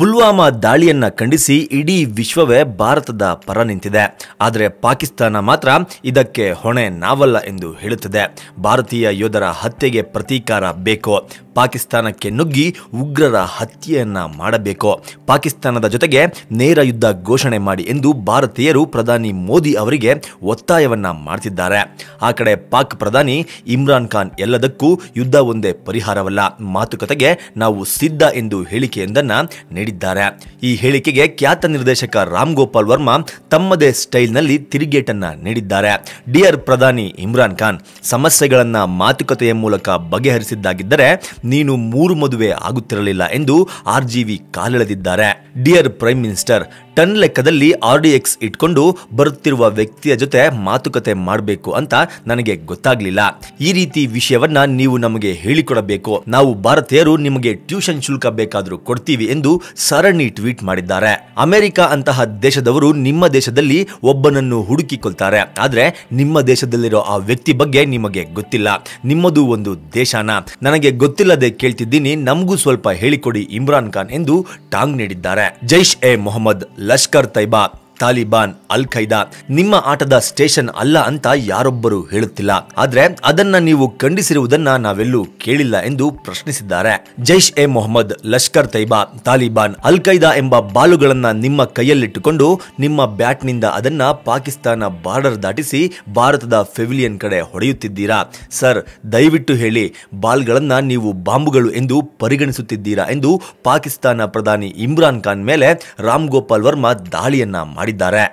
ಪುಲ್ವಾಮಾ ದಾಳಿಯನ್ನ ಖಂಡಿಸಿ ಇಡೀ ವಿಶ್ವವೇ ಭಾರತದ ಪರ ನಿಂತಿದೆ. ಆದರೆ ಪಾಕಿಸ್ತಾನ ಮಾತ್ರ ಇದಕ್ಕೆ ಹೊಣೆ ನಾವಲ್ಲ ಎಂದು ಹೇಳುತ್ತದೆ. ಭಾರತೀಯ ಯೋಧರ ಹತ್ಯೆಗೆ ಪ್ರತೀಕಾರ ಬೇಕು? ಪಾಕಿಸ್ತಾನಕ್ಕೆ ನುಗ್ಗಿ ಉಗ್ರರ ಹತ್ಯೆಯನ್ನ ಮಾಡಬೇಕು. ಪಾಕಿಸ್ತಾನದ ಜೊತೆಗೆ ನೇರ ಯುದ್ಧ ಘೋಷಣೆ ಮಾಡಿ ಎಂದು ಭಾರತೀಯರು ಪ್ರಧಾನಿ ಮೋದಿ ಅವರಿಗೆ ಒತ್ತಾಯವನ್ನ ಮಾಡ್ತಿದ್ದಾರೆ. ಆ ಕಡೆ ಪಾಕ್ ಪ್ರಧಾನಿ ಇಮ್ರಾನ್ ಖಾನ್ ಎಲ್ಲದಕ್ಕೂ ಯುದ್ಧ ಒಂದೇ ಪರಿಹಾರವಲ್ಲ. ಮಾತುಕತೆಗೆ ನಾವು ಸಿದ್ಧ ಎಂದು ಹೇಳಿಕೆಯೊಂದನ್ನು ನೀಡಿದ್ದಾರೆ. ಈ ಹೇಳಿಕೆಗೆ ಖ್ಯಾತ ನಿರ್ದೇಶಕ ರಾಮ್ ಗೋಪಾಲ್ ವರ್ಮಾ ತಮ್ಮದೇ ಸ್ಟೈಲ್ನಲ್ಲಿ ತಿರುಗೇಟನ್ನ ನೀಡಿದ್ದಾರೆ. ಡಿಯರ್ ಪ್ರಧಾನಿ ಇಮ್ರಾನ್ ಖಾನ್, ಸಮಸ್ಯೆಗಳನ್ನ ಮಾತುಕತೆಯ ಮೂಲಕ ಬಗೆಹರಿಸಿದ್ದಾಗಿದ್ದರೆ ನೀನು ಮೂರು ಮದುವೆ ಆಗುತ್ತಿರಲಿಲ್ಲ ಎಂದು ಆರ್ ಜಿವಿ ಕಾಲೆಳೆದಿದ್ದಾರೆ. ಡಿಯರ್ ಪ್ರೈಮ್ ಮಿನಿಸ್ಟರ್, ಟನ್ ಲೆಕ್ಕದಲ್ಲಿ ಆರ್ಡಿಎಕ್ಸ್ ಇಟ್ಕೊಂಡು ಬರುತ್ತಿರುವ ವ್ಯಕ್ತಿಯ ಜೊತೆ ಮಾತುಕತೆ ಮಾಡಬೇಕು ಅಂತ ನನಗೆ ಗೊತ್ತಾಗ್ಲಿಲ್ಲ. ಈ ರೀತಿ ವಿಷಯವನ್ನ ನೀವು ನಮಗೆ ಹೇಳಿಕೊಡಬೇಕು. ನಾವು ಭಾರತೀಯರು ನಿಮಗೆ ಟ್ಯೂಷನ್ ಶುಲ್ಕ ಬೇಕಾದರೂ ಕೊಡ್ತೀವಿ ಎಂದು ಸರಣಿ ಟ್ವೀಟ್ ಮಾಡಿದ್ದಾರೆ. ಅಮೆರಿಕ ಅಂತಹ ದೇಶದವರು ನಿಮ್ಮ ದೇಶದಲ್ಲಿ ಒಬ್ಬನನ್ನು ಹುಡುಕಿಕೊಳ್ತಾರೆ. ಆದ್ರೆ ನಿಮ್ಮ ದೇಶದಲ್ಲಿರೋ ಆ ವ್ಯಕ್ತಿ ಬಗ್ಗೆ ನಿಮಗೆ ಗೊತ್ತಿಲ್ಲ. ನಿಮ್ಮದು ಒಂದು ದೇಶನ. ನನಗೆ ಗೊತ್ತಿಲ್ಲದೆ ಕೇಳ್ತಿದ್ದೀನಿ, ನಮಗೂ ಸ್ವಲ್ಪ ಹೇಳಿಕೊಡಿ ಇಮ್ರಾನ್ ಖಾನ್ ಎಂದು ಟಾಂಗ್ ನೀಡಿದ್ದಾರೆ. ಜೈಷ್ ಎ ಮೊಹಮ್ಮದ್, ಲಷ್ಕರ್ ತೈಬಾ. ತಾಲಿಬಾನ್ ಅಲ್ ಖೈದಾ ನಿಮ್ಮ ಆಟದ ಸ್ಟೇಷನ್ ಅಲ್ಲ ಅಂತ ಯಾರೊಬ್ಬರು ಹೇಳುತ್ತಿಲ್ಲ. ಆದ್ರೆ ಅದನ್ನ ನೀವು ಖಂಡಿಸಿರುವುದನ್ನ ನಾವೆಲ್ಲೂ ಕೇಳಿಲ್ಲ ಎಂದು ಪ್ರಶ್ನಿಸಿದ್ದಾರೆ. ಜೈಷ್ ಎ ಮೊಹಮ್ಮದ್, ಲಷ್ಕರ್ ತೈಬಾ, ತಾಲಿಬಾನ್ ಅಲ್ ಖೈದಾ ಎಂಬ ಬಾಲುಗಳನ್ನ ನಿಮ್ಮ ಕೈಯಲ್ಲಿಟ್ಟುಕೊಂಡು ನಿಮ್ಮ ಬ್ಯಾಟ್ನಿಂದ ಅದನ್ನ ಪಾಕಿಸ್ತಾನ ಬಾರ್ಡರ್ ದಾಟಿಸಿ ಭಾರತದ ಫೆವಿಲಿಯನ್ ಕಡೆ ಹೊಡೆಯುತ್ತಿದ್ದೀರಾ? ಸರ್, ದಯವಿಟ್ಟು ಹೇಳಿ, ಬಾಲ್ಗಳನ್ನ ನೀವು ಬಾಂಬುಗಳು ಎಂದು ಪರಿಗಣಿಸುತ್ತಿದ್ದೀರಾ ಎಂದು ಪಾಕಿಸ್ತಾನ ಪ್ರಧಾನಿ ಇಮ್ರಾನ್ ಖಾನ್ ಮೇಲೆ ರಾಮ್ ಗೋಪಾಲ್ ವರ್ಮಾ ದಾಳಿಯನ್ನ ಮಾಡಿದ್ದಾರೆ